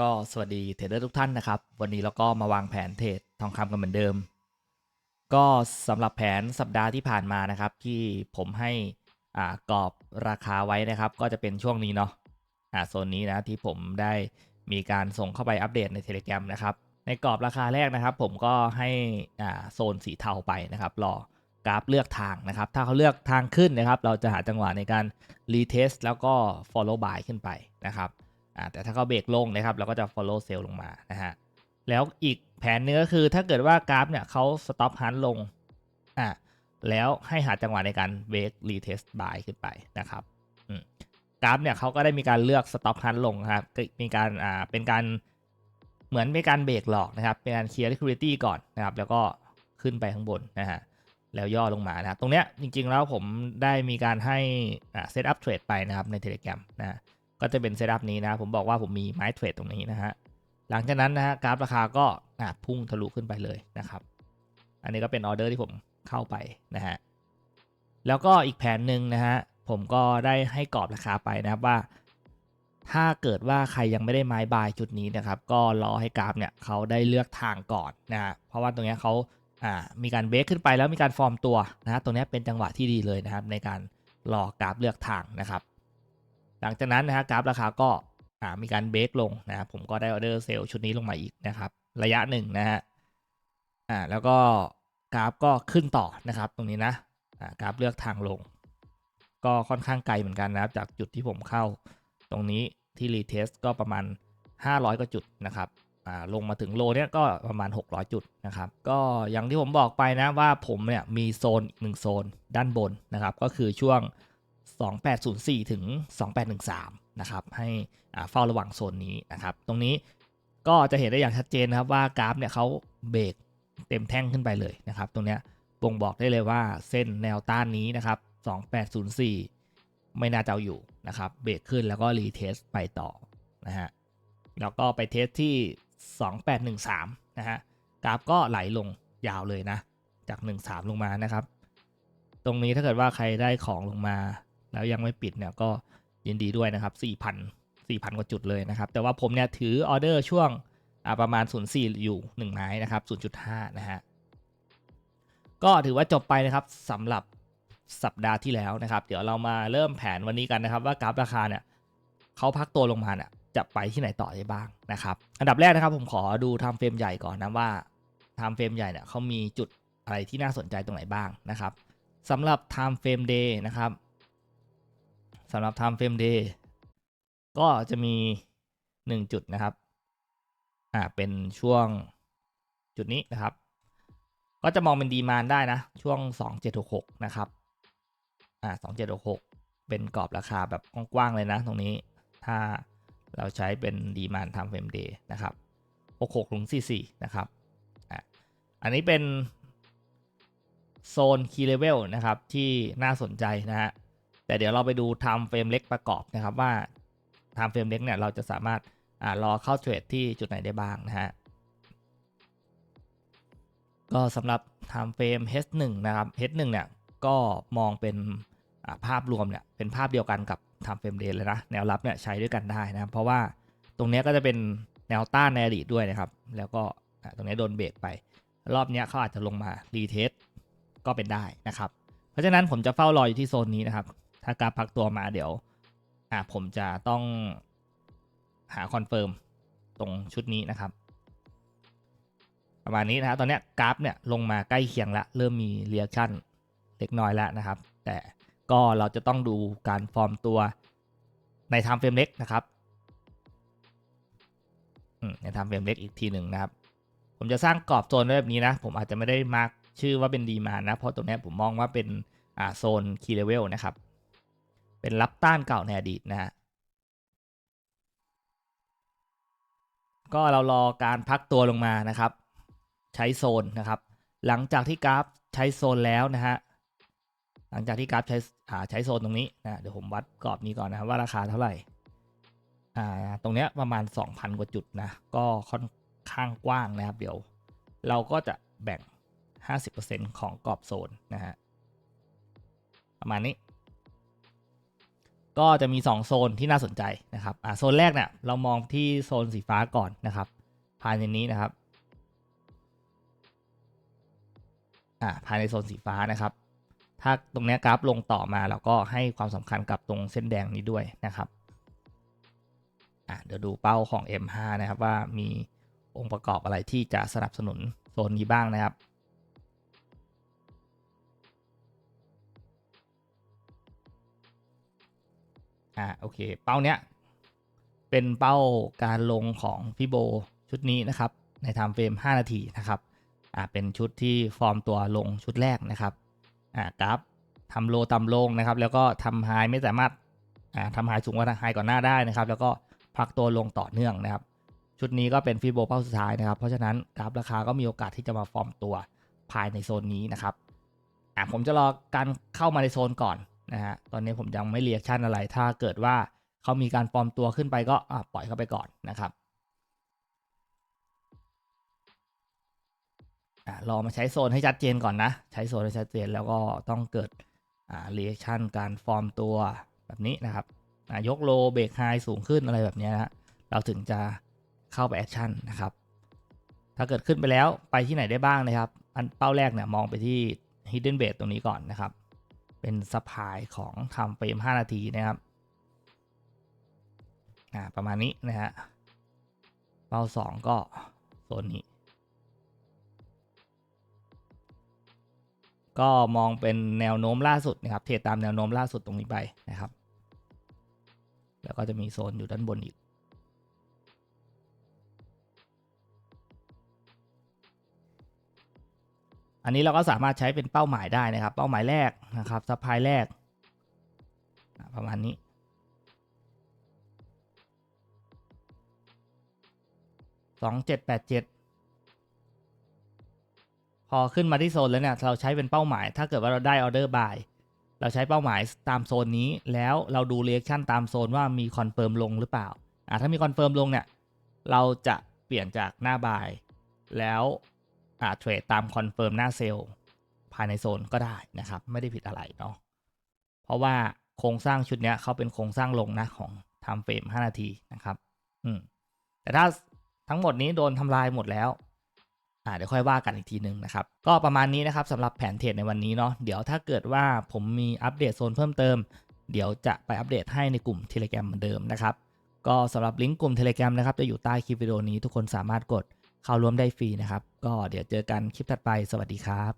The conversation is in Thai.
ก็สวัสดีเทรดเดอร์ทุกท่านนะครับ วันนี้เราก็มาวางแผนเทรดทองคำกันเหมือนเดิม ก็สำหรับแผนสัปดาห์ที่ผ่านมานะครับ ที่ผมให้อ่ากรอบราคาไว้นะครับ ก็จะเป็นช่วงนี้เนาะอ่าโซนนี้นะที่ผมได้มีการส่งเข้าไปอัปเดตใน Telegram นะครับ ในกรอบราคาแรกนะครับ ผมก็ให้อ่าโซนสีเทาไปนะครับรอกราฟเลือกทางนะครับ ถ้าเขาเลือกทางขึ้นนะครับ เราจะหาจังหวะในการรีเทสแล้วก็ follow buy ขึ้นไปนะครับ อ่าแต่ถ้าเขาเบรกลงนะครับเราก็จะ follow sell ลงมานะฮะแล้วอีกแผนนึงก็คือถ้าเกิดว่ากราฟเนี่ยเขา stop hunt ลงอ่าแล้วให้หาจังหวะในการเบรกรีเทส buy ขึ้นไปนะครับอืมกราฟเนี่ยเขาก็ได้มีการเลือก stop hunt ลงครับมีการอ่าเป็นการเหมือนเป็นการเบรกหลอกนะครับ เป็นการ clear liquidity ก่อนนะครับ แล้วก็ขึ้นไปข้างบนนะฮะแล้วย่อลงมานะครับ ตรงเนี้ยจริงๆแล้วผมได้มีการให้เซตอัพเทรดไปนะครับใน Telegram นะ ก็จะเป็นเซตอัพนี้นะ ผมบอกว่าผมมีไม้เทรดตรงนี้นะฮะ หลังจากนั้นนะฮะกราฟราคาก็พุ่งทะลุขึ้นไปเลยนะครับ อันนี้ก็เป็นออเดอร์ที่ผมเข้าไปนะฮะ แล้วก็อีกแผนหนึ่งนะฮะ ผมก็ได้ให้กรอบราคาไปนะครับว่า ถ้าเกิดว่าใครยังไม่ได้ไม้บายจุดนี้นะครับ ก็รอให้กราฟเนี่ยเขาได้เลือกทางก่อนนะฮะ เพราะว่าตรงเนี้ยเขาอ่ามีการเบรกขึ้นไปแล้วมีการฟอร์มตัวนะฮะ ตรงเนี้ยเป็นจังหวะที่ดีเลยนะครับในการรอกราฟเลือกทางนะครับ หลังจากนั้นนะฮะกราฟราคาก็มีการเบรกลงนะครับผมก็ได้ออเดอร์เซลล์ชุดนี้ลงมาอีกนะครับ ระยะหนึ่งนะฮะอ่าแล้วก็กราฟก็ขึ้นต่อนะครับตรงนี้นะอ่ากราฟเลือกทางลง ก็ค่อนข้างไกลเหมือนกันนะครับ จากจุดที่ผมเข้าตรงนี้ที่รีเทสก็ประมาณ 500กว่าจุดนะครับอ่าลงมาถึงโลเนี้ยก็ประมาณ 600 จุดนะครับ ก็อย่างที่ผมบอกไปนะว่าผมเนี่ยมีโซนอีกหนึ่งโซนด้านบนนะครับ ก็คือช่วง 2804 ถึง 2813 นะครับ ให้เฝ้าระวังโซนนี้นะครับ ตรงนี้ก็จะเห็นได้อย่างชัดเจนนะครับว่ากราฟเนี่ยเขาเบรกเต็มแท่งขึ้นไปเลยนะครับ ตรงเนี้ยบ่งบอกได้เลยว่าเส้นแนวต้านนี้นะครับ 2804 ไม่น่าจะเอาอยู่นะครับ เบรกขึ้นแล้วก็รีเทสไปต่อนะฮะ แล้วก็ไปเทสที่ 2813 นะฮะ กราฟก็ไหลลงยาวเลยนะ จาก 13 ลงมานะครับ ตรงนี้ถ้าเกิดว่าใครได้ของลงมา แล้วยังไม่ปิดเนี่ยก็ยินดีด้วยนะครับ 4,000 4,000 กว่าจุดเลยนะครับ แต่ว่าผมเนี่ยถือออเดอร์ช่วงประมาณ 04 อยู่ 1 ไม้นะครับ 0.5 นะฮะ ก็ถือว่าจบไปนะครับสำหรับสัปดาห์ที่แล้วนะครับ เดี๋ยวเรามาเริ่มแผนวันนี้กันนะครับ ว่ากราฟราคาเนี่ยเขาพักตัวลงมาเนี่ยจะไปที่ไหนต่อได้บ้างนะครับ อันดับแรกนะครับผมขอดูไทม์เฟรมใหญ่ก่อนนะว่าไทม์เฟรมใหญ่เนี่ยเขามีจุดอะไรที่น่าสนใจตรงไหนบ้างนะครับสำหรับ time frame day นะครับ สำหรับ time frame day ก็จะมี 1 จุดนะครับ อ่า เป็นช่วงจุดนี้นะครับ ก็จะมองเป็นดีมานได้นะ ช่วง 2766 นะครับ อ่า 2766 เป็นกรอบราคาแบบกว้างๆเลยนะ ตรงนี้ ถ้าเราใช้เป็นดีมาน time frame day นะครับ 66ถึง44 นะครับ อะอันนี้เป็นโซน Key Level นะครับที่น่าสนใจนะฮะ แต่เดี๋ยวเราไปดู Time Frame เล็กประกอบนะครับว่า Time Frame เล็กเนี่ยเราจะสามารถอ่ารอเข้าเทรดที่จุดไหนได้บ้างนะฮะก็สำหรับ Time Frame H1 นะครับ H1 เนี่ยก็มองเป็นภาพรวมเนี่ยเป็นภาพเดียวกันกับ Time Frame Day เลยนะแนวรับเนี่ยใช้ด้วยกันได้นะครับเพราะว่าตรงนี้ก็จะเป็นแนวต้านในอดีตด้วยนะครับ แล้วก็ตรงนี้โดนเบรกไป รอบนี้เขาอาจจะลงมารีเทสก็เป็นได้นะครับ เพราะฉะนั้นผมจะเฝ้ารออยู่ที่โซนนี้นะครับ ถ้ากราฟพักตัวมาเดี๋ยว อ่าผมจะต้องหาคอนเฟิร์มตรงชุดนี้นะครับ ประมาณนี้นะตอนนี้กราฟเนี่ยลงมาใกล้เคียงละเริ่มมีเรียชั่นเล็กน้อยแล้วนะครับ แต่ก็เราจะต้องดูการฟอร์มตัวในไทม์เฟรมเล็กนะครับในไทม์เฟรมเล็กอีกทีหนึ่งนะครับ ผมจะสร้างกรอบโซนไว้แบบนี้นะ ผมอาจจะไม่ได้มาร์กชื่อว่าเป็นดีมานะ เพราะตรงนี้ผมมองว่าเป็นโซนคีย์เลเวลนะครับ เป็นรับต้านเก่าในอดีตนะฮะก็เรารอการพักตัวลงมานะครับ ใช้โซนนะครับ หลังจากที่กราฟใช้โซนแล้วนะฮะหลังจากที่กราฟใช้อ่าใช้โซนตรงนี้นะเดี๋ยวผมวัดกรอบนี้ก่อนนะครับว่าราคาเท่าไหร่อ่าตรงเนี้ยประมาณ 2,000 กว่าจุดนะก็ค่อนข้างกว้างนะครับ เดี๋ยว เราก็จะแบ่ง 50%ของกรอบโซนนะฮะประมาณนี้ ก็จะมี 2 โซนที่น่าสนใจนะครับอ่าโซนแรกเนี่ยเรามองที่โซนสีฟ้าก่อนนะครับภายในนี้นะครับอ่าภายในโซนสีฟ้านะครับ ถ้าตรงนี้กราฟลงต่อมาเราก็ให้ความสำคัญกับตรงเส้นแดงนี้ด้วยนะครับอะเดี๋ยวดูเป้าของ M5 นะครับว่ามีองค์ประกอบอะไรที่จะสนับสนุนโซนนี้บ้างนะครับ อ่าโอเค เป้าเนี้ยเป็นเป้าการลงของพี่โบชุดนี้นะครับ ในไทม์เฟรม 5 นาทีนะครับอ่าเป็นชุดที่ฟอร์มตัวลงชุดแรกนะครับอ่ากราฟทำโลต่ำลงนะครับ แล้วก็ทำไฮไม่สามารถอ่าทำไฮสูงกว่าไฮก่อนหน้าได้นะครับ แล้วก็พักตัวลงต่อเนื่องนะครับ ชุดนี้ก็เป็นฟีโบเป้าสุดท้ายนะครับ เพราะฉะนั้นกราฟราคาก็มีโอกาสที่จะมาฟอร์มตัวภายในโซนนี้นะครับอ่าผมจะรอการเข้ามาในโซนก่อน นะฮะตอนนี้ผมยังไม่เรียกชั่นอะไร ถ้าเกิดว่าเขามีการฟอร์มตัวขึ้นไปก็ปล่อยเข้าไปก่อนนะครับรอมาใช้โซนให้ชัดเจนก่อนนะ ใช้โซนให้ชัดเจนแล้วก็ต้องเกิดเรียกชั่นการฟอร์มตัวแบบนี้นะครับยกโลเบรกไฮสูงขึ้นอะไรแบบนี้นะฮะเราถึงจะเข้าไปแอคชั่นนะครับ ถ้าเกิดขึ้นไปแล้วไปที่ไหนได้บ้างนะครับ อันเป้าแรกเนี่ยมองไปที่ hidden base ตรงนี้ก่อนนะครับ เป็นสปายของทำเฟรม5 นาทีนะครับอ่าประมาณนี้นะฮะเป้า2ก็โซนนี้ ก็มองเป็นแนวโน้มล่าสุดนะครับ เทรดตามแนวโน้มล่าสุดตรงนี้ไปนะครับ แล้วก็จะมีโซนอยู่ด้านบนอีก อันนี้เราก็สามารถใช้เป็นเป้าหมายได้นะครับ เป้าหมายแรกนะครับซัพพลายแรก ประมาณนี้ สองเจ็ดแปดเจ็ดพอขึ้นมาที่โซนแล้วเนี่ยเราใช้เป็นเป้าหมาย ถ้าเกิดว่าเราได้ออเดอร์บายเราใช้เป้าหมายตามโซนนี้แล้วเราดูเรีแอคชั่นตามโซนว่ามีคอนเฟิร์มลงหรือเปล่าอ่าถ้ามีคอนเฟิร์มลงเนี่ยเราจะเปลี่ยนจากหน้าบายแล้ว เทรดตามคอนเฟิร์มหน้าเซลล์ภายในโซนก็ได้นะครับ ไม่ได้ผิดอะไรเนาะเพราะว่าโครงสร้างชุดนี้เขาเป็นโครงสร้างลงนะของไทม์เฟรม5นาทีนะครับ อืมแต่ถ้าทั้งหมดนี้โดนทำลายหมดแล้วอ่าเดี๋ยวค่อยว่ากันอีกทีหนึ่งนะครับ ก็ประมาณนี้นะครับสำหรับแผนเทรดในวันนี้เนาะเดี๋ยวถ้าเกิดว่าผมมีอัปเดตโซนเพิ่มเติม เดี๋ยวจะไปอัปเดตให้ในกลุ่ม Telegram เหมือนเดิมนะครับ ก็สำหรับลิงก์กลุ่ม Telegram นะครับจะอยู่ใต้คลิปวิดีโอนี้ทุกคนสามารถกด เข้าร่วมได้ฟรีนะครับ ก็เดี๋ยวเจอกันคลิปถัดไปสวัสดีครับ